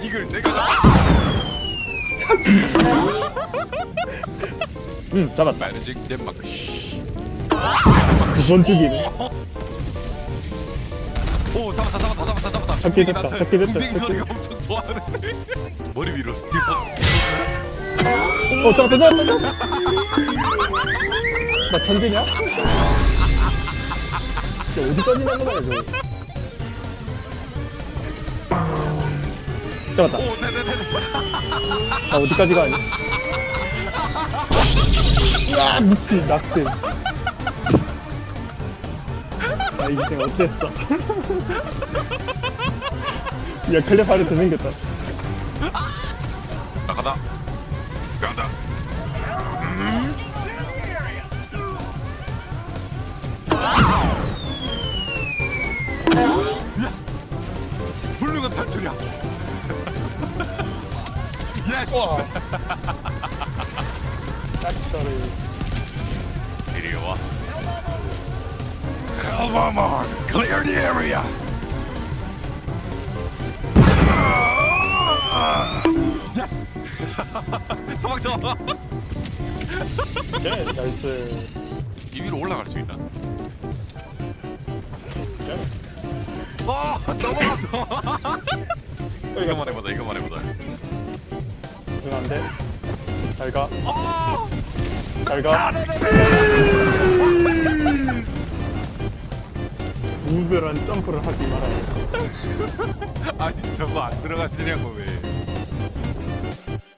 이걸 내가 잡- 응 잡았다 Managing Denmark. 두번 죽이네 오 잡았다 잡았다 잡았다 잡았다. 했다, 나한테 잡긴 했다, 궁뎅이 소리가 엄청 좋아하는데. 머리 위로 스티븐 스티븐. 어 잡았다 잡았다 잡았다 나 천재냐? 진짜 어디 떠지는 거야 저거 오 네네네. 나 어디까지 가니? 야 미친 낙스 나 인생 어땠어? 야 클레파를 더 생겼다 나가다. 가다. 예스. 훌륭한 탈출이야. 예스. 낙서를 이리 와. Come on, clear the area. 예스. 도망쳐. 네 나이스 이 위로 올라갈 수 있나? 네. 어, 넘어갔어. 이거만 해보자, 이거만 해보자. 응 안돼 잘 가 어, 잘 가 무별한 점프를 하지 말아야 아니 저거 안 들어가지냐고 왜?